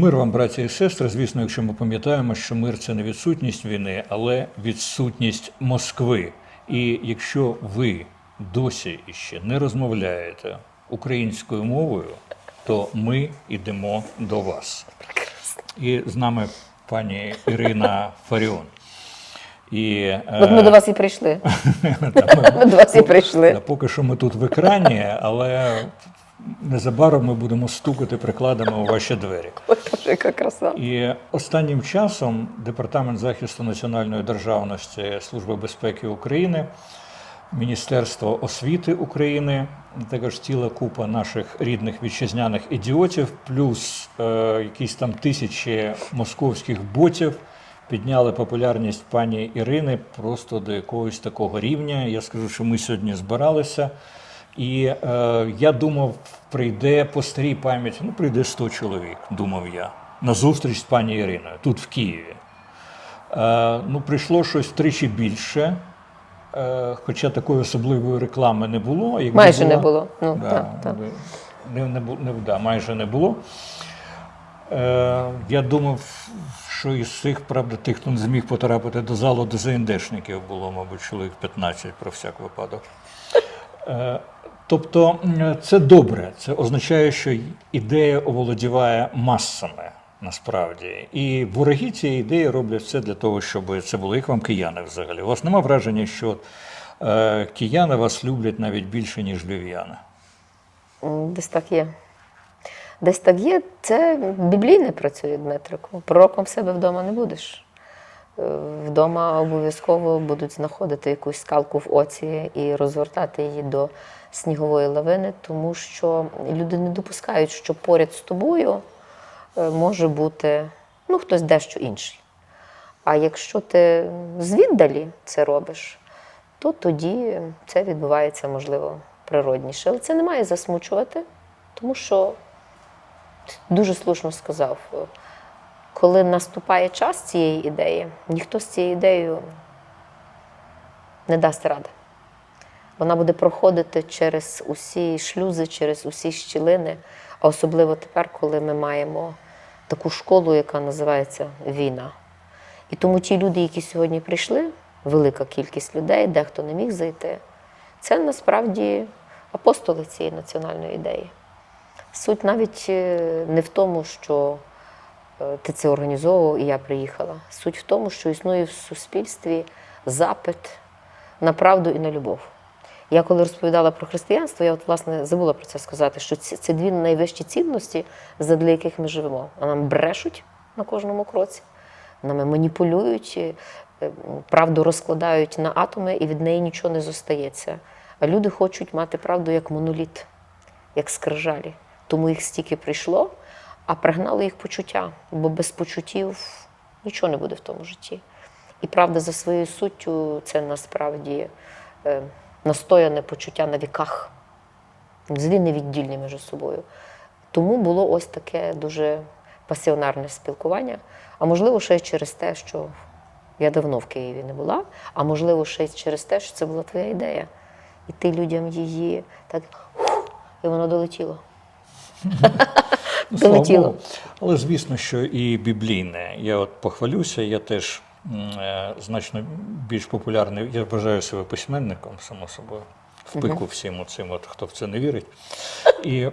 Мир вам, браті і сестри. Звісно, якщо ми пам'ятаємо, що мир це не відсутність війни, але відсутність Москви. І якщо ви досі іще не розмовляєте українською мовою, то ми йдемо до вас. І з нами пані Ірина Фаріон. І, От ми е, до вас і прийшли. Ми до вас і прийшли. Поки що ми тут в екрані, але незабаром ми будемо стукати прикладами у ваші двері. Яка краса. І останнім часом Департамент захисту національної державності Служби безпеки України, Міністерство освіти України, також ціла купа наших рідних вітчизняних ідіотів, плюс е, якісь там тисячі московських ботів підняли популярність пані Ірини просто до якогось такого рівня. Я скажу, що ми сьогодні збиралися. І е, я думав, прийде по старій пам'яті, ну прийде 100 чоловік, думав я, на зустріч з пані Іриною тут в Києві. Е, ну, прийшло щось втричі більше, е, хоча такої особливої реклами не було. Якби Майже не було. Ну, Да, так, так. Не, не, бу- не, да, майже не було. Е, я думав, що із цих, правда, тих, хто не зміг потрапити до залу до ЗНДшників, було, мабуть, чоловік 15 про всяк випадок. Тобто це добре. Це означає, що ідея оволодіває масами насправді. І вороги цієї ідеї роблять все для того, щоб це було. Як вам кияни взагалі? У вас нема враження, що е, кияни вас люблять навіть більше, ніж львів'яни? Десь так є. Десь так є. Це біблійне працює, Дмитрику. Пророком себе вдома не будеш. Вдома обов'язково будуть знаходити якусь скалку в оці і розвертати її до снігової лавини, тому що люди не допускають, що поряд з тобою е, може бути ну, хтось дещо інший. А якщо ти звіддалі це робиш, то тоді це відбувається, можливо, природніше. Але це не має засмучувати, тому що дуже слушно сказав, е, коли наступає час цієї ідеї, ніхто з цією ідеєю не дасть ради. Вона буде проходити через усі шлюзи, через усі щілини, а особливо тепер, коли ми маємо таку школу, яка називається війна. І тому ті люди, які сьогодні прийшли, велика кількість людей, дехто не міг зайти, це насправді апостоли цієї національної ідеї. Суть навіть е, не в тому, що ти це організовував і я приїхала. Суть в тому, що існує в суспільстві запит на правду і на любов. Я коли розповідала про християнство, я от власне забула про це сказати, що ці- це дві найвищі цінності, задля яких ми живемо. А нам брешуть на кожному кроці, нами маніпулюють, е, е, правду розкладають на атоми, і від неї нічого не зостається. А люди хочуть мати правду як моноліт, як скрижалі. Тому їх стільки прийшло, а пригнали їх почуття, бо без почуттів нічого не буде в тому житті. І правда за своєю суттю це насправді е, настояне почуття на віках, взагалі невіддільні між собою. Тому було ось таке дуже пасіонарне спілкування. А можливо, ще й через те, що я давно в Києві не була, а можливо, ще й через те, що це була твоя ідея. І ти людям її так, і воно долетіло. Долетіло. Але звісно, що і біблійне. Я от похвалюся, я теж е, значно більш популярний. Я вважаю себе письменником, само собою. В пику всім цим, от, хто в це не вірить. І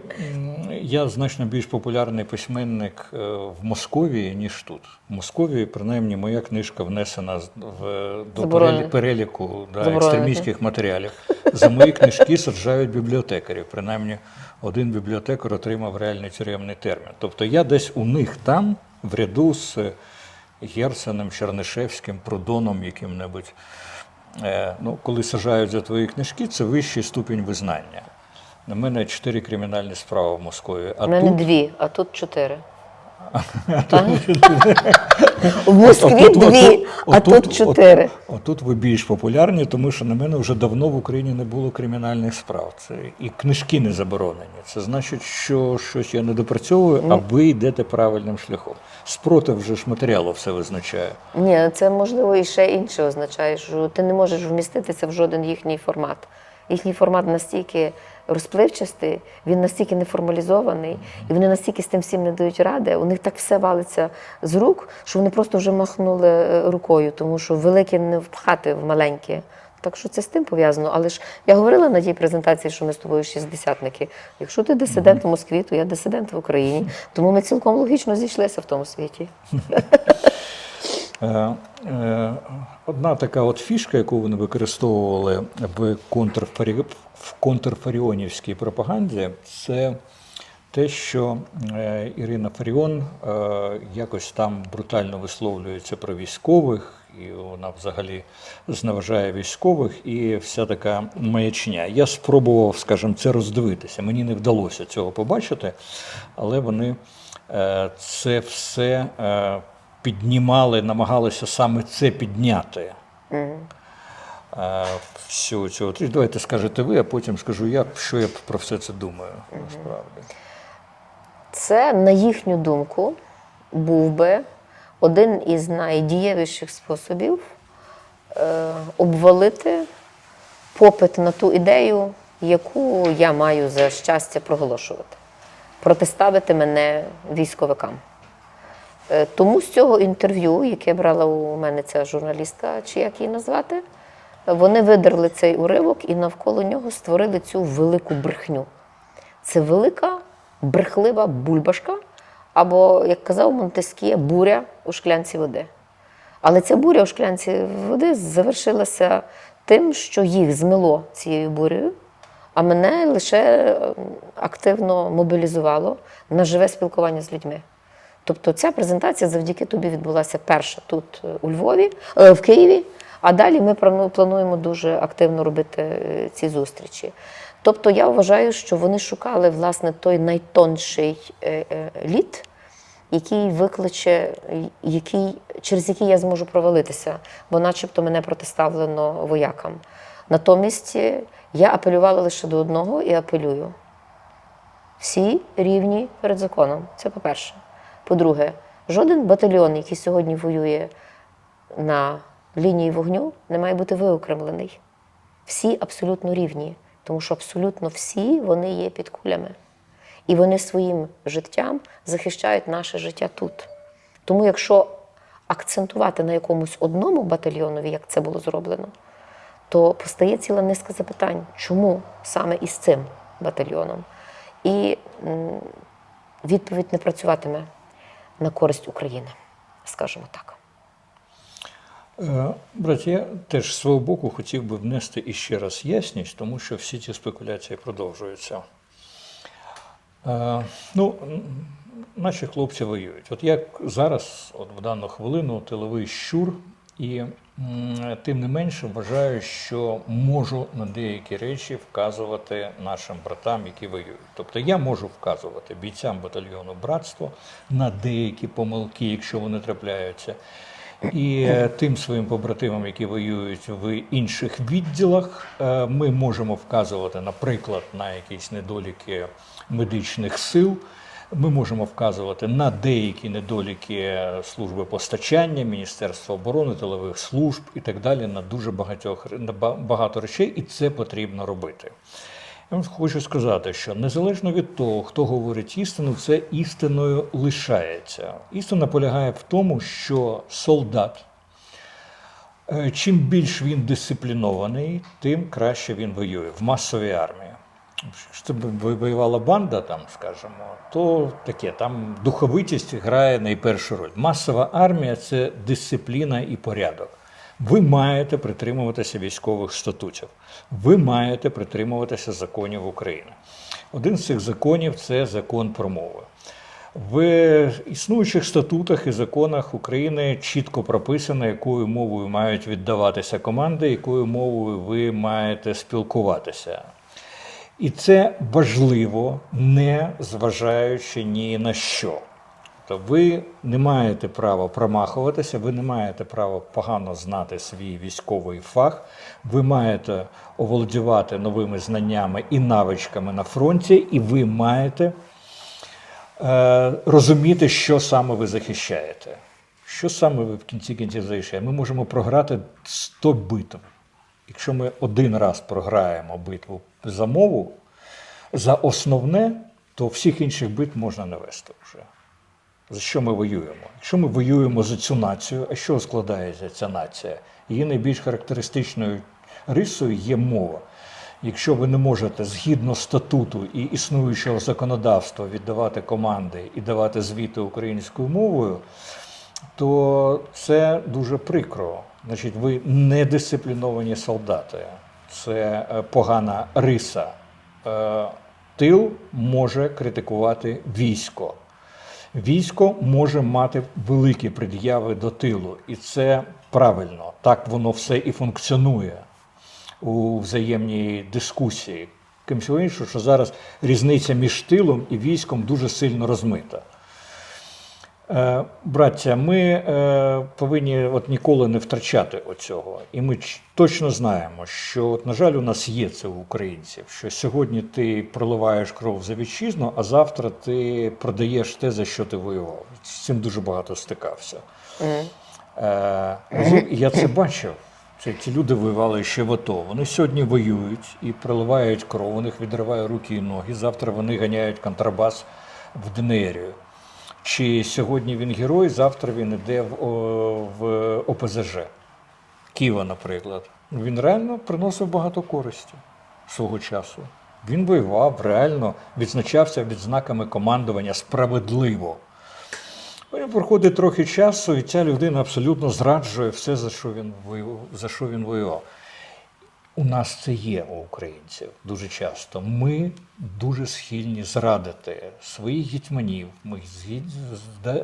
я значно більш популярний письменник е, в Московії, ніж тут. В Московії, принаймні, моя книжка внесена в, до переліку да, екстремістських матеріалів. За мої книжки саджають бібліотекарів. Принаймні, один бібліотекар отримав реальний тюремний термін. Тобто я десь у них там, в ряду з Герценом, Чернишевським, Прудоном яким-небудь. Е, ну, коли сажають за твої книжки, це вищий ступінь визнання. На мене чотири кримінальні справи в Москві. У мене тут, дві, а тут чотири. В Москві дві, а тут чотири. Отут ви більш популярні, тому що на мене вже давно в Україні не було кримінальних справ. Це і книжки не заборонені. Це значить, що щось я не допрацьовую, Ну. а ви йдете правильним шляхом. Спротив вже ж матеріалу все визначає. Ні, це можливо і ще інше означає, що ти не можеш вміститися в жоден їхній формат. Їхній формат настільки розпливчастий, він настільки неформалізований, і вони настільки з тим всім не дають ради. У них так все валиться з рук, що вони просто вже махнули е, рукою, тому що велике не впхати в маленьке. Так що це з тим пов'язано. Але ж я говорила на тій презентації, що ми з тобою шістдесятники. Якщо ти дисидент в Москві, то я дисидент в Україні. Тому ми цілком логічно зійшлися в тому світі. Е, е, Одна така от фішка, яку вони використовували в, контрфарі... в контрфаріонівській пропаганді, це те, що е, Ірина Фаріон якось там брутально висловлюється про військових, і вона взагалі зневажає військових, і вся така маячня. Я спробував, скажімо, це роздивитися. Мені не вдалося цього побачити, але вони це все піднімали, намагалися саме це підняти. Е, Всю цю от- давайте скажете ви, а потім скажу я, що я про все це думаю. Насправді. Це, на їхню думку, був би один із найдієвіших способів е, обвалити попит на ту ідею, яку я маю за щастя проголошувати, протиставити мене військовикам. Е, Тому з цього інтерв'ю, яке брала у мене ця журналістка, чи як її назвати, вони видерли цей уривок і навколо нього створили цю велику брехню. Це велика брехлива бульбашка, або, як казав Монтескє, буря у шклянці води. Але ця буря у шклянці води завершилася тим, що їх змило цією бурею, а мене лише е, активно мобілізувало на живе спілкування з людьми. Тобто ця презентація завдяки тобі відбулася перша тут е, у Львові, е, в Києві, а далі ми плануємо дуже активно робити е, ці зустрічі. Тобто я вважаю, що вони шукали власне той найтонший лід, який викличе, який, через який я зможу провалитися, бо начебто мене протиставлено воякам. Натомість я апелювала лише до одного і апелюю. Всі рівні перед законом. Це по-перше. По-друге, жоден батальйон, який сьогодні воює на лінії вогню, не має бути виокремлений. Всі абсолютно рівні, тому що абсолютно всі вони є під кулями. І вони своїм життям захищають наше життя тут. Тому, якщо акцентувати на якомусь одному батальйонові, як це було зроблено, то постає ціла низка запитань, чому саме із цим батальйоном. І відповідь не працюватиме на користь України, скажімо так. Е, Брат, я теж з свого боку хотів би внести іще раз ясність, тому що всі ці спекуляції продовжуються. Е, Ну, наші хлопці воюють. От як зараз, от в дану хвилину, тиловий щур, і тим не менше вважаю, що можу на деякі речі вказувати нашим братам, які воюють. Тобто я можу вказувати бійцям батальйону братство на деякі помилки, якщо вони трапляються. І е, тим своїм побратимам, які воюють в інших відділах, е, ми можемо вказувати, наприклад, на якісь недоліки медичних сил. Ми можемо вказувати на деякі недоліки служби постачання, Міністерства оборони, тилових служб і так далі, на дуже багатьох на багато речей, і це потрібно робити. Я вам хочу сказати, що незалежно від того, хто говорить істину, це істиною лишається. Істина полягає в тому, що солдат, е, чим більш він дисциплінований, тим краще він воює в масовій армії. Це воювала банда, там, скажімо, то таке, там духовитість грає найпершу роль. Масова армія це дисципліна і порядок. Ви маєте притримуватися військових статутів, ви маєте притримуватися законів України. Один з цих законів це закон про мови. В існуючих статутах і законах України чітко прописано, якою мовою мають віддаватися команди, якою мовою ви маєте спілкуватися. І це важливо, не зважаючи ні на що. Тобто ви не маєте права промахуватися, ви не маєте права погано знати свій військовий фах, ви маєте оволодівати новими знаннями і навичками на фронті, і ви маєте е, розуміти, що саме ви захищаєте. Що саме ви в кінці кінців захищаєте? Ми можемо програти 100 битв. Якщо ми один раз програємо битву за мову, за основне, то всіх інших битв можна не вести вже. За що ми воюємо? Якщо ми воюємо за цю націю, а що складається ця нація? Її найбільш характеристичною рисою є мова. Якщо ви не можете згідно статуту і існуючого законодавства віддавати команди і давати звіти українською мовою, то це дуже прикро. Значить, ви недисципліновані солдати. Це е, погана риса. Е, Тил може критикувати військо. Військо може мати великі пред'яви до тилу, і це правильно. Так воно все і функціонує у взаємній дискусії. Крім всього іншого, що зараз різниця між тилом і військом дуже сильно розмита. Е, Браття, ми е, повинні от ніколи не втрачати оцього. І ми точно знаємо, що, от, на жаль, у нас є це у українців, що сьогодні ти проливаєш кров за вітчизну, а завтра ти продаєш те, за що ти воював. З цим дуже багато стикався. Е, я це бачив. Це ті люди воювали ще в АТО. Вони сьогодні воюють і проливають кров, у них відриває руки і ноги. Завтра вони ганяють контрабас в ДНРію. Чи сьогодні він герой, завтра він йде в, в ОПЗЖ Києва, наприклад. Він реально приносив багато користі свого часу. Він воював, реально відзначався відзнаками командування справедливо. Потім проходить трохи часу, і ця людина абсолютно зраджує все, за що він воював. За що він воював. У нас це є у українців дуже часто. Ми дуже схильні зрадити своїх гетьманів, ми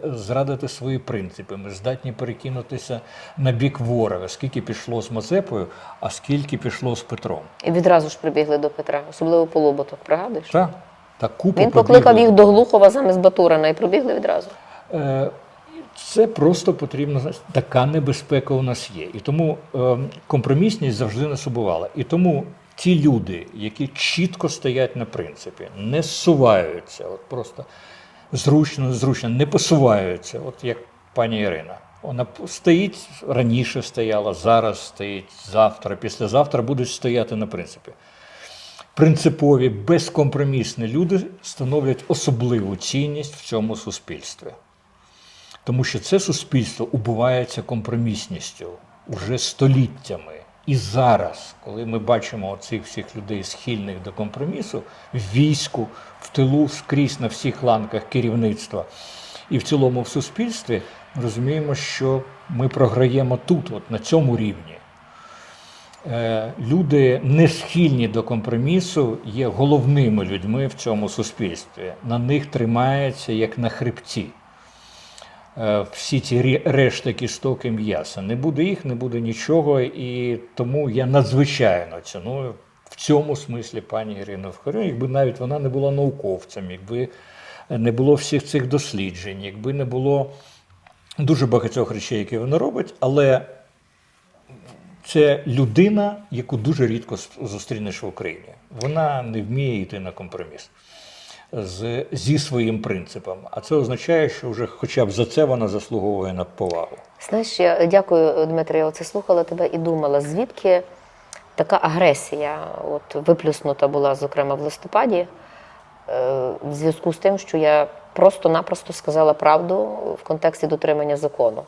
зрадити свої принципи. Ми здатні перекинутися на бік ворога, скільки пішло з Мазепою, а скільки пішло з Петром. І відразу ж прибігли до Петра, особливо по Лоботок, пригадуєш? Так, та купа Він покликав їх до Глухова замість Батурина і пробігли відразу. Е, Це просто потрібно. Така небезпека у нас є. І тому е, компромісність завжди нас убивала. І тому ті люди, які чітко стоять на принципі, не зсуваються, от просто зручно, зручно, не посуваються, от як пані Ірина. Вона стоїть раніше стояла, зараз стоїть, завтра, післязавтра будуть стояти на принципі. Принципові, безкомпромісні люди становлять особливу цінність в цьому суспільстві. Тому що це суспільство убивається компромісністю уже століттями. І зараз, коли ми бачимо цих всіх людей, схильних до компромісу, в війську, в тилу, скрізь на всіх ланках керівництва і в цілому в суспільстві, ми розуміємо, що ми програємо тут, от на цьому рівні. Е, Люди не схильні до компромісу є головними людьми в цьому суспільстві. На них тримається як на хребті е, всі ці решта кісток і м'яса. Не буде їх, не буде нічого. І тому я надзвичайно ціную в цьому смислі пані Ірину Вхорю, якби навіть вона не була науковцем, якби не було всіх цих досліджень, якби не було дуже багатьох речей, які вона робить, але це людина, яку дуже рідко зустрінеш в Україні. Вона не вміє йти на компроміс з, зі своїм принципом. А це означає, що вже хоча б за це вона заслуговує на повагу. Знаєш, я дякую, Дмитро, я оце слухала тебе і думала, звідки така агресія от, виплюснута була, зокрема, в листопаді, е, в зв'язку з тим, що я просто-напросто сказала правду в контексті дотримання закону.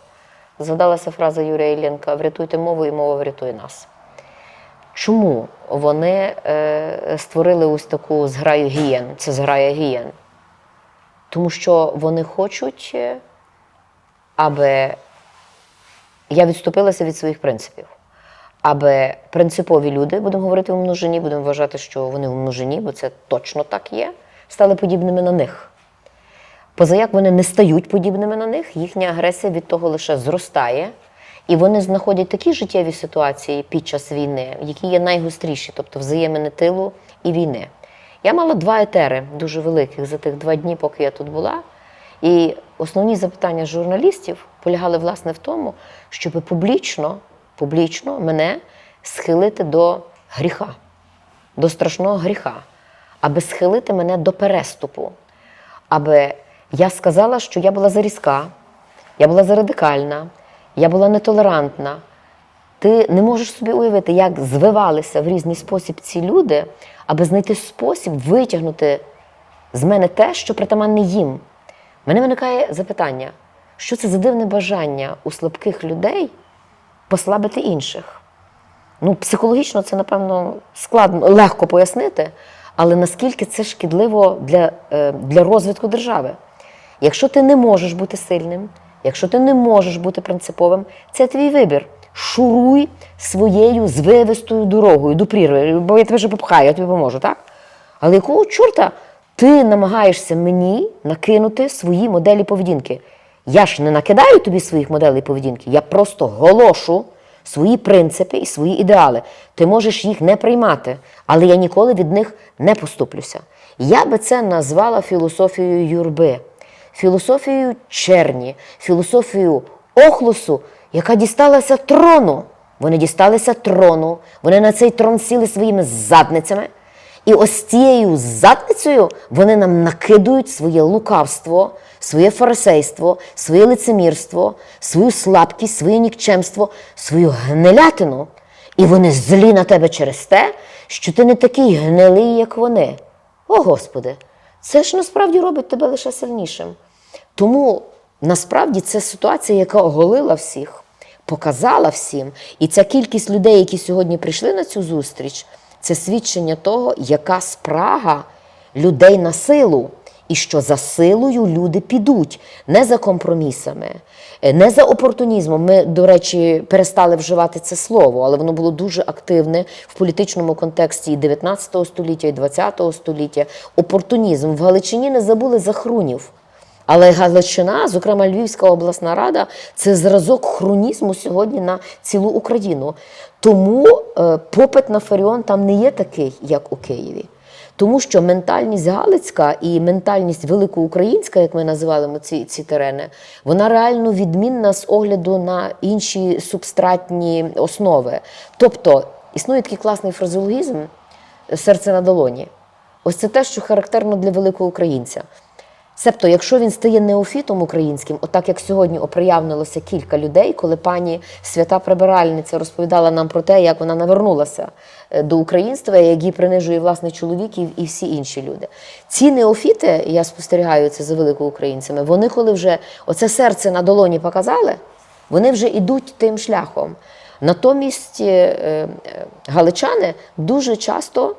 Згадалася фраза Юрія Іллєнка Врятуйте мову, і мова врятує нас. Чому вони е, створили ось таку зграю гієн? Це зграя гієн. Тому що вони хочуть, е, аби я відступилася від своїх принципів. Аби принципові люди, будемо говорити в множині, будемо вважати, що вони в множині, бо це точно так є, стали подібними на них. Позаяк вони не стають подібними на них, їхня агресія від того лише зростає, і вони знаходять такі життєві ситуації під час війни, які є найгостріші, тобто взаємини тилу і війни. Я мала два етери дуже великих за тих два дні, поки я тут була. І основні запитання журналістів полягали власне в тому, щоб публічно, публічно мене схилити до гріха, до страшного гріха, аби схилити мене до переступу, аби я сказала, що я була зарізка, я була зарадикальна, я була нетолерантна. Ти не можеш собі уявити, як звивалися в різний спосіб ці люди, аби знайти спосіб витягнути з мене те, що притаманне їм. Мене виникає запитання, що це за дивне бажання у слабких людей послабити інших? Ну, психологічно це, напевно, складно, легко пояснити, але наскільки це шкідливо для, е, для розвитку держави? Якщо ти не можеш бути сильним, якщо ти не можеш бути принциповим, це твій вибір. Шуруй своєю звивистою дорогою до прірви, бо я тебе вже попхаю, я тобі поможу, так? Але якого чорта ти намагаєшся мені накинути свої моделі поведінки? Я ж не накидаю тобі своїх моделей поведінки, я просто голошу свої принципи і свої ідеали. Ти можеш їх не приймати, але я ніколи від них не поступлюся. Я би це назвала філософією юрби, філософією черні, філософією охлусу, яка дісталася трону. Вони дісталися трону, вони на цей трон сіли своїми задницями. І ось цією задницею вони нам накидують своє лукавство, своє фарисейство, своє лицемірство, свою слабкість, своє нікчемство, свою гнилятину. І вони злі на тебе через те, що ти не такий гнилий, як вони. О Господи, це ж насправді робить тебе лише сильнішим. Тому насправді це ситуація, яка оголила всіх, показала всім. І ця кількість людей, які сьогодні прийшли на цю зустріч, це свідчення того, яка спрага людей на силу. І що за силою люди підуть не за компромісами, не за опортунізмом. Ми, до речі, перестали вживати це слово, але воно було дуже активне в політичному контексті і 19 століття, і 20 століття. Опортунізм в Галичині не забули за хрунів. Але Галичина, зокрема Львівська обласна рада, це зразок хронізму сьогодні на цілу Україну. Тому е, попит на Фаріон там не є такий, як у Києві. Тому що ментальність Галицька і ментальність великоукраїнська, як ми називаємо ці, ці терени, вона реально відмінна з огляду на інші субстратні основи. Тобто існує такий класний фразеологізм серце на долоні. Ось це те, що характерно для великого українця. Себто, якщо він стає неофітом українським, отак як сьогодні оприявнилося кілька людей, коли пані свята прибиральниця розповідала нам про те, як вона навернулася е, до українства, як її принижує власний чоловік і, всі інші люди. Ці неофіти, я спостерігаю це за великоукраїнцями, вони коли вже оце серце на долоні показали, вони вже йдуть тим шляхом. Натомість е, е, галичани дуже часто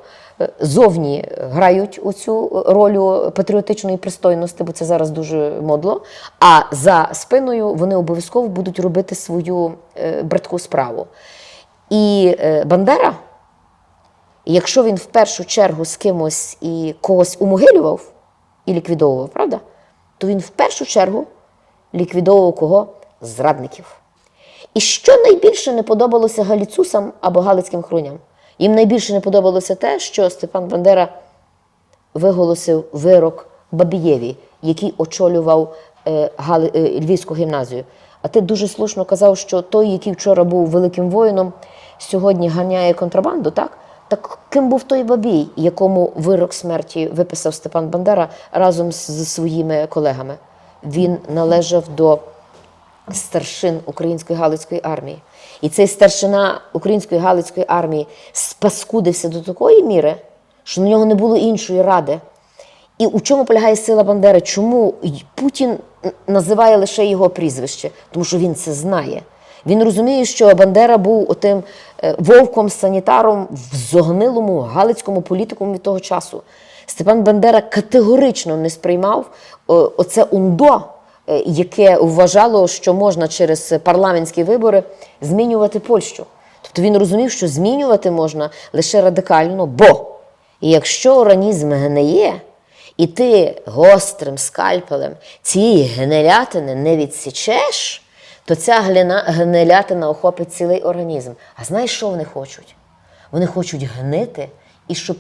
зовні грають оцю роль патріотичної пристойності, бо це зараз дуже модло. А за спиною вони обов'язково будуть робити свою е, братку справу. І е, Бандера, якщо він в першу чергу з кимось і когось умогилював і ліквідовував, правда? То він в першу чергу ліквідовував кого? Зрадників. І що найбільше не подобалося галіцусам або галицьким хруням? Їм найбільше не подобалося те, що Степан Бандера виголосив вирок Бабієві, який очолював е, е, Львівську гімназію. А ти дуже слушно казав, що той, який вчора був великим воїном, сьогодні ганяє контрабанду, так? Так ким був той бабій, якому вирок смерті виписав Степан Бандера разом з своїми колегами? Він належав до старшин Української Галицької армії. І цей старшина Української Галицької армії спаскудився до такої міри, що на нього не було іншої ради. І у чому полягає сила Бандери? Чому Путін називає лише його прізвище? Тому що він це знає. Він розуміє, що Бандера був отим е, вовком-санітаром в зогнилому галицькому політикумі того часу. Степан Бандера категорично не сприймав е, оце ундо, яке вважало, що можна через парламентські вибори змінювати Польщу. Тобто він розумів, що змінювати можна лише радикально, бо якщо організм гниє, і ти гострим скальпелем цієї гнилятини не відсічеш, то ця гнилятина охопить цілий організм. А знаєш, що вони хочуть? Вони хочуть гнити і щоб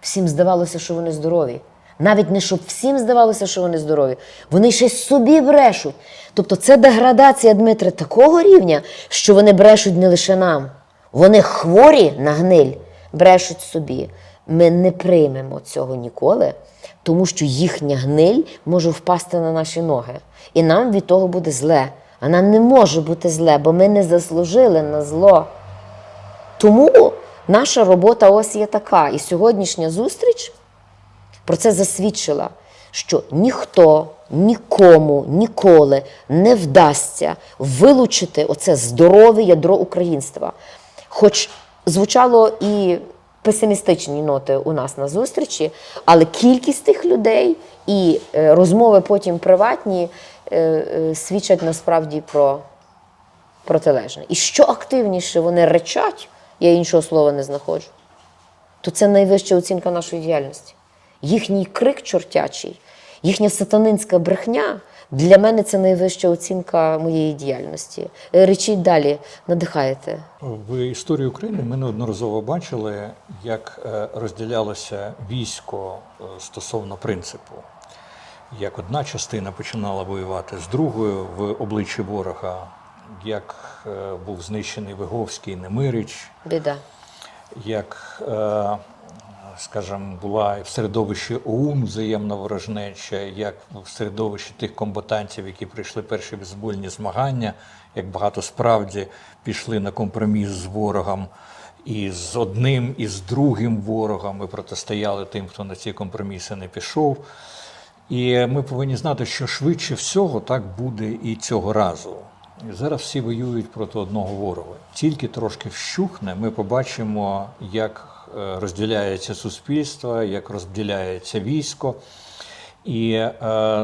всім здавалося, що вони здорові. Навіть не щоб всім здавалося, що вони здорові. Вони ще собі брешуть. Тобто це деградація Дмитре такого рівня, що вони брешуть не лише нам. Вони хворі на гниль, брешуть собі. Ми не приймемо цього ніколи, тому що їхня гниль може впасти на наші ноги. І нам від того буде зле. Вона не може бути зле, бо ми не заслужили на зло. Тому наша робота ось є така. І сьогоднішня зустріч про це засвідчила, що ніхто нікому ніколи не вдасться вилучити оце здорове ядро українства. Хоч звучало і песимістичні ноти у нас на зустрічі, але кількість тих людей і е, розмови потім приватні е, е, свідчать насправді про протилежне. І що активніше вони речать, я іншого слова не знаходжу, то це найвища оцінка нашої діяльності. Їхній крик чортячий, їхня сатанинська брехня для мене це найвища оцінка моєї діяльності. Е, Речіть далі, надихаєте. В історії України ми неодноразово бачили, як е, розділялося військо е, стосовно принципу. Як одна частина починала воювати з другою в обличчі ворога, як був знищений Виговський Немирич, Біда. як, е, скажімо, була в середовищі ОУН взаємна ворожнеча, як в середовищі тих комбатантів, які прийшли перші безбольні змагання, як багато справді пішли на компроміс з ворогом. І з одним, і з другим ворогом ми протистояли тим, хто на ці компроміси не пішов. І ми повинні знати, що швидше всього так буде і цього разу. І Зараз всі воюють проти одного ворога. Тільки трошки вщухне, ми побачимо, як розділяється суспільство, як розділяється військо. І е,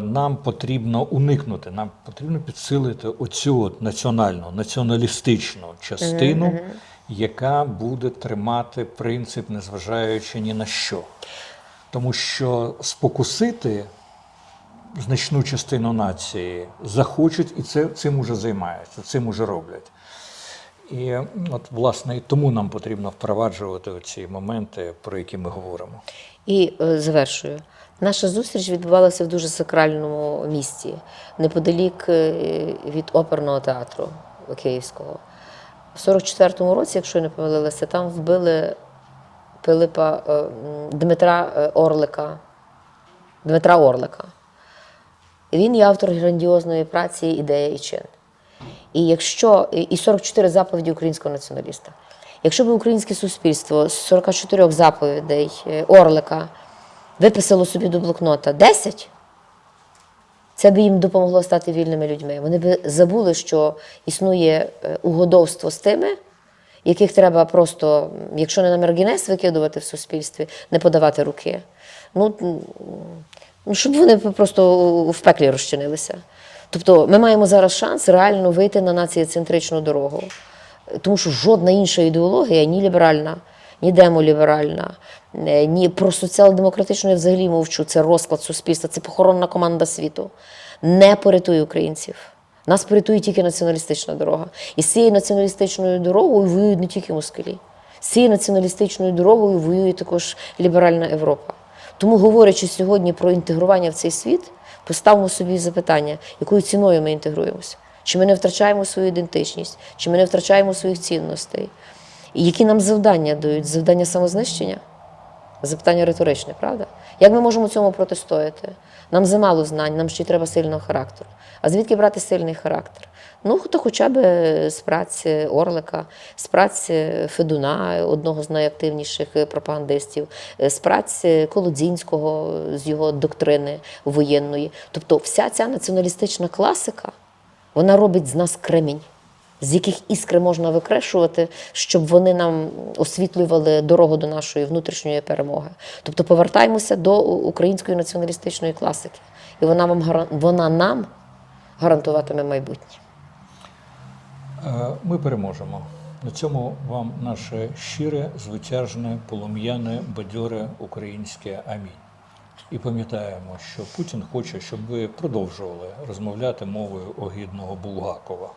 нам потрібно уникнути, нам потрібно підсилити оцю от національну, націоналістичну частину, яка буде тримати принцип, незважаючи ні на що. Тому що спокусити значну частину нації захочуть і це, цим уже займаються, цим уже роблять. І от, власне, і тому нам потрібно впроваджувати ці моменти, про які ми говоримо. І е, завершую. Наша зустріч відбувалася в дуже сакральному місці, неподалік е, від оперного театру Київського. В 44-му році, якщо я не помилилася, там вбили Пилипа е, Дмитра Орлика. Дмитра Орлика. Він є автор грандіозної праці Ідея і чин. І якщо і- і 44 заповіді українського націоналіста. Якщо б українське суспільство з 44 заповідей е, Орлика виписало собі до блокнота 10, це б їм допомогло стати вільними людьми. Вони б забули, що існує е, угодовство з тими, яких треба просто, якщо не на маргінес викидувати в суспільстві, не подавати руки. Ну, ну, щоб вони просто в пеклі розчинилися. Тобто ми маємо зараз шанс реально вийти на націєцентричну дорогу. Тому що жодна інша ідеологія, ні ліберальна, ні демоліберальна, е, ні про соціал-демократичну я взагалі мовчу. Це розклад суспільства, це похоронна команда світу. Не порятує українців. Нас порятує тільки націоналістична дорога. І з цією націоналістичною дорогою воюють не тільки москалі. З цією націоналістичною дорогою воює також ліберальна Європа. Тому, говорячи сьогодні про інтегрування в цей світ, поставимо собі запитання, якою ціною ми інтегруємося. Чи ми не втрачаємо свою ідентичність, чи ми не втрачаємо своїх цінностей? І які нам завдання дають? Завдання самознищення? Запитання риторичне, правда? Як ми можемо цьому протистояти? Нам замало знань, нам ще й треба сильного характеру. А звідки брати сильний характер? Ну, то хоча б з праці Орлика, з праці Федуна, одного з найактивніших пропагандистів, з праці Колодзінського, з його доктрини воєнної. Тобто, вся ця націоналістична класика, вона робить з нас кремінь з яких іскри можна викрешувати, щоб вони нам освітлювали дорогу до нашої внутрішньої перемоги. Тобто повертаємося до української націоналістичної класики, і вона вам вона нам гарантуватиме майбутнє. Е, Ми переможемо. На цьому вам наше щире, звитяжне, полум'яне, бадьоре українське амінь. І пам'ятаємо, що Путін хоче, щоб ви продовжували розмовляти мовою огідного Булгакова.